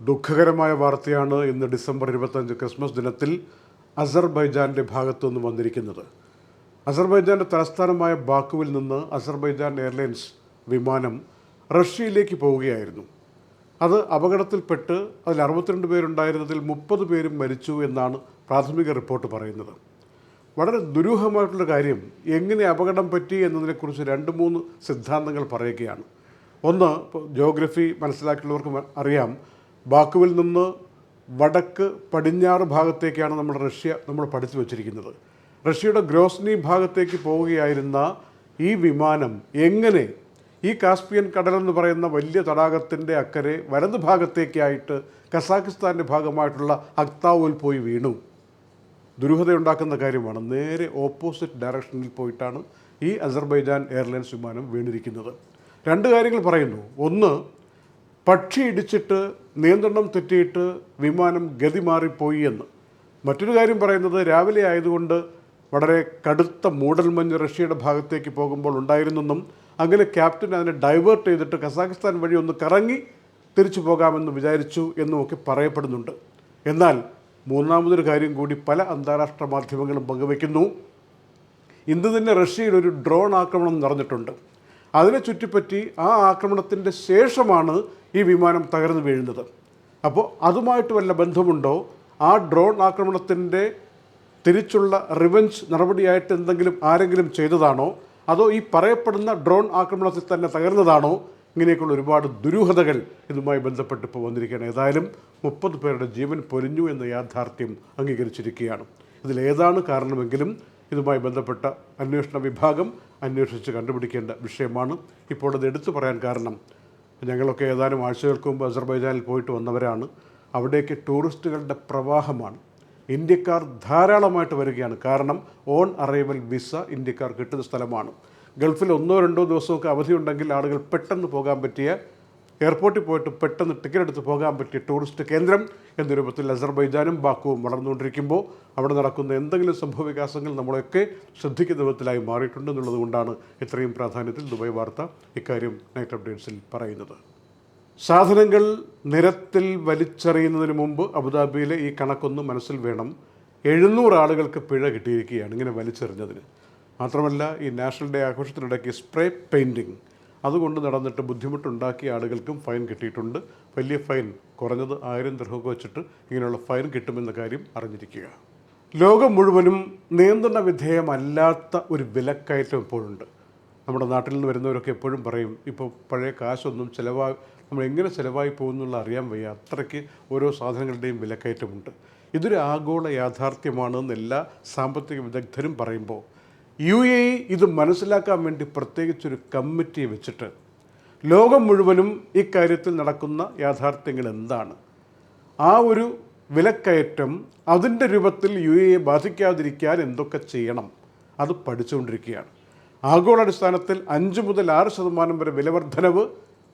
ദുഃഖകരമായ വാർത്തയാണ് ഇന്ന് ഡിസംബർ ഇരുപത്തഞ്ച് ക്രിസ്മസ് ദിനത്തിൽ അസർബൈജാന്റെ ഭാഗത്തു നിന്ന് വന്നിരിക്കുന്നത്. അസർബൈജാന്റെ തലസ്ഥാനമായ ബാക്കുവിൽ നിന്ന് അസർബൈജാൻ എയർലൈൻസ് വിമാനം റഷ്യയിലേക്ക് പോവുകയായിരുന്നു. അത് അപകടത്തിൽപ്പെട്ട് അതിൽ അറുപത്തിരണ്ട് പേരുണ്ടായിരുന്നതിൽ മുപ്പത് പേരും മരിച്ചു എന്നാണ് പ്രാഥമിക റിപ്പോർട്ട് പറയുന്നത്. വളരെ ദുരൂഹമായിട്ടുള്ള കാര്യം എങ്ങനെ അപകടം പറ്റി എന്നതിനെക്കുറിച്ച് രണ്ട് മൂന്ന് സിദ്ധാന്തങ്ങൾ പറയുകയാണ്. ഒന്ന് ജോഗ്രഫി മനസ്സിലാക്കിയുള്ളവർക്ക് അറിയാം ബാക്കുവിൽ നിന്ന് വടക്ക് പടിഞ്ഞാറ് ഭാഗത്തേക്കാണ് നമ്മൾ റഷ്യ നമ്മൾ പഠിച്ചു വച്ചിരിക്കുന്നത്. റഷ്യയുടെ ഗ്രോസ്നി ഭാഗത്തേക്ക് പോവുകയായിരുന്ന ഈ വിമാനം എങ്ങനെ ഈ കാസ്പിയൻ കടലെന്ന് പറയുന്ന വലിയ തടാകത്തിന്റെ അക്കരെ വലത് ഭാഗത്തേക്കായിട്ട് കസാഖിസ്ഥാന്റെ ഭാഗമായിട്ടുള്ള അക്താവുൽ പോയി വീണു. ദുരൂഹതയുണ്ടാക്കുന്ന കാര്യമാണ്. നേരെ ഓപ്പോസിറ്റ് ഡയറക്ഷനിൽ പോയിട്ടാണ് ഈ അസർബൈജാൻ എയർലൈൻസ് വിമാനം വീണിരിക്കുന്നത്. രണ്ട് കാര്യങ്ങൾ പറയുന്നു. ഒന്ന് പക്ഷി ഇടിച്ചിട്ട് നിയന്ത്രണം തെറ്റിയിട്ട് വിമാനം ഗതി മാറിപ്പോയി എന്ന്. മറ്റൊരു കാര്യം പറയുന്നത് രാവിലെ ആയതുകൊണ്ട് വളരെ കടുത്ത മൂടൽമഞ്ഞ് റഷ്യയുടെ ഭാഗത്തേക്ക് പോകുമ്പോൾ ഉണ്ടായിരുന്നെന്നും അങ്ങനെ ക്യാപ്റ്റൻ അതിനെ ഡൈവേർട്ട് ചെയ്തിട്ട് കസാഖിസ്ഥാൻ വഴി ഒന്ന് കറങ്ങി തിരിച്ചു പോകാമെന്ന് വിചാരിച്ചു എന്നുമൊക്കെ പറയപ്പെടുന്നുണ്ട്. എന്നാൽ മൂന്നാമതൊരു കാര്യം കൂടി പല അന്താരാഷ്ട്ര മാധ്യമങ്ങളും പങ്കുവയ്ക്കുന്നു. ഇന്ന് തന്നെ റഷ്യയിൽ ഒരു ഡ്രോൺ ആക്രമണം നടന്നിട്ടുണ്ട്. അതിനെ ചുറ്റിപ്പറ്റി ആ ആക്രമണത്തിന്റെ ശേഷമാണ് ഈ വിമാനം തകർന്നു വീഴുന്നത്. അപ്പോൾ അതുമായിട്ട് വല്ല ബന്ധമുണ്ടോ? ആ ഡ്രോൺ ആക്രമണത്തിന്റെ തിരിച്ചുള്ള റിവഞ്ച് നടപടിയായിട്ട് എന്തെങ്കിലും ആരെങ്കിലും ചെയ്തതാണോ? അതോ ഈ പറയപ്പെടുന്ന ഡ്രോൺ ആക്രമണത്തിൽ തന്നെ തകർന്നതാണോ? ഇങ്ങനെയൊക്കെയുള്ള ഒരുപാട് ദുരൂഹതകൾ ഇതുമായി ബന്ധപ്പെട്ട് ഇപ്പോൾ വന്നിരിക്കുകയാണ്. ഏതായാലും മുപ്പത് പേരുടെ ജീവൻ പൊലിഞ്ഞു എന്ന യാഥാർത്ഥ്യം അംഗീകരിച്ചിരിക്കുകയാണ്. ഇതിലേതാണ് കാരണമെങ്കിലും ഇതുമായി ബന്ധപ്പെട്ട അന്വേഷണ വിഭാഗം അന്വേഷിച്ച് കണ്ടുപിടിക്കേണ്ട വിഷയമാണ്. ഇപ്പോൾ അത് എടുത്തു പറയാൻ കാരണം ഞങ്ങളൊക്കെ ഏതാനും ആഴ്ചകൾക്ക് മുമ്പ് അസർബൈജാനിൽ പോയിട്ട് വന്നവരാണ്. അവിടേക്ക് ടൂറിസ്റ്റുകളുടെ പ്രവാഹമാണ്. ഇന്ത്യക്കാർ ധാരാളമായിട്ട് വരികയാണ്. കാരണം ഓൺ അറൈവൽ വിസ ഇന്ത്യക്കാർ കിട്ടുന്ന സ്ഥലമാണ്. ഗൾഫിൽ ഒന്നോ രണ്ടോ ദിവസമൊക്കെ അവധിയുണ്ടെങ്കിൽ ആളുകൾ പെട്ടെന്ന് പോകാൻ പറ്റിയ എയർപോർട്ടിൽ പോയിട്ട് പെട്ടെന്ന് ടിക്കറ്റ് എടുത്ത് പോകാൻ പറ്റിയ ടൂറിസ്റ്റ് കേന്ദ്രം എന്ന രൂപത്തിൽ അസർബൈജാനും ബാക്കുവും വളർന്നുകൊണ്ടിരിക്കുമ്പോൾ അവിടെ നടക്കുന്ന എന്തെങ്കിലും സംഭവവികാസങ്ങൾ നമ്മളെയൊക്കെ ശ്രദ്ധിക്കുന്ന വിധത്തിലായി മാറിയിട്ടുണ്ട് എന്നുള്ളതുകൊണ്ടാണ് ഇത്രയും പ്രാധാന്യത്തിൽ ദുബായ് വാർത്ത ഇക്കാര്യം നൈറ്റ് അപ്ഡേറ്റ്സിൽ പറയുന്നത്. സാധനങ്ങൾ നിരത്തിൽ വലിച്ചെറിയുന്നതിന് മുമ്പ് അബുദാബിയിലെ ഈ കണക്കൊന്ന് മനസ്സിൽ വേണം. എഴുന്നൂറ് ആളുകൾക്ക് പിഴ കിട്ടിയിരിക്കുകയാണ് ഇങ്ങനെ വലിച്ചെറിഞ്ഞതിന്. മാത്രമല്ല ഈ നാഷണൽ ഡേ ആഘോഷത്തിനിടയ്ക്ക് സ്പ്രേ പെയിന്റിങ് അതുകൊണ്ട് നടന്നിട്ട് ബുദ്ധിമുട്ടുണ്ടാക്കിയ ആളുകൾക്കും ഫൈൻ കിട്ടിയിട്ടുണ്ട്. വലിയ ഫൈൻ കുറഞ്ഞത് ആയിരം ദൃഹമൊക്കെ വെച്ചിട്ട് ഇങ്ങനെയുള്ള ഫൈൻ കിട്ടുമെന്ന കാര്യം അറിഞ്ഞിരിക്കുക. ലോകം മുഴുവനും നിയന്ത്രണ വിധേയമല്ലാത്ത ഒരു വിലക്കയറ്റം ഇപ്പോഴുണ്ട്. നമ്മുടെ നാട്ടിൽ നിന്ന് വരുന്നവരൊക്കെ എപ്പോഴും പറയും ഇപ്പോൾ പഴയ കാശൊന്നും ചിലവാ നമ്മൾ എങ്ങനെ ചിലവായി പോകുന്നുള്ള അറിയാൻ വയ്യ. അത്രയ്ക്ക് ഓരോ സാധനങ്ങളുടെയും വിലക്കയറ്റമുണ്ട്. ഇതൊരു ആഗോള യാഥാർത്ഥ്യമാണെന്ന് എല്ലാ സാമ്പത്തിക വിദഗ്ധരും പറയുമ്പോൾ യു എ ഇ ഇത് മനസ്സിലാക്കാൻ വേണ്ടി പ്രത്യേകിച്ചൊരു കമ്മിറ്റി വെച്ചിട്ട് ലോകം മുഴുവനും ഇക്കാര്യത്തിൽ നടക്കുന്ന യാഥാർത്ഥ്യങ്ങൾ എന്താണ്? ആ ഒരു വിലക്കയറ്റം അതിന്റെ രൂപത്തിൽ യു എയെ ബാധിക്കാതിരിക്കാൻ എന്തൊക്കെ ചെയ്യണം? അത് പഠിച്ചുകൊണ്ടിരിക്കുകയാണ്. ആഗോളാടിസ്ഥാനത്തിൽ അഞ്ച് മുതൽ ആറ് ശതമാനം വരെ വിലവർദ്ധനവ്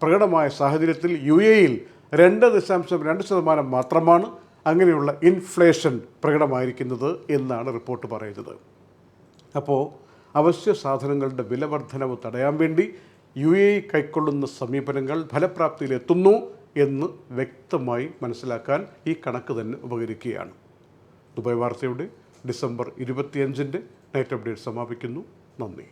പ്രകടമായ സാഹചര്യത്തിൽ യു എയിൽ രണ്ട് ദശാംശം രണ്ട് ശതമാനം മാത്രമാണ് അങ്ങനെയുള്ള ഇൻഫ്ലേഷൻ പ്രകടമായിരിക്കുന്നത് എന്നാണ് റിപ്പോർട്ട് പറയുന്നത്. അപ്പോൾ അവശ്യ സാധനങ്ങളുടെ വിലവർദ്ധനവ് തടയാൻ വേണ്ടി യു എ കൈക്കൊള്ളുന്ന സമീപനങ്ങൾ ഫലപ്രാപ്തിയിലെത്തുന്നു എന്ന് വ്യക്തമായി മനസ്സിലാക്കാൻ ഈ കണക്ക് തന്നെ ഉപകരിക്കുകയാണ്. ദുബായ് വാർത്തയുടെ ഡിസംബർ ഇരുപത്തിയഞ്ചിന്റെ നൈറ്റ് അപ്ഡേറ്റ് സമാപിക്കുന്നു. നന്ദി.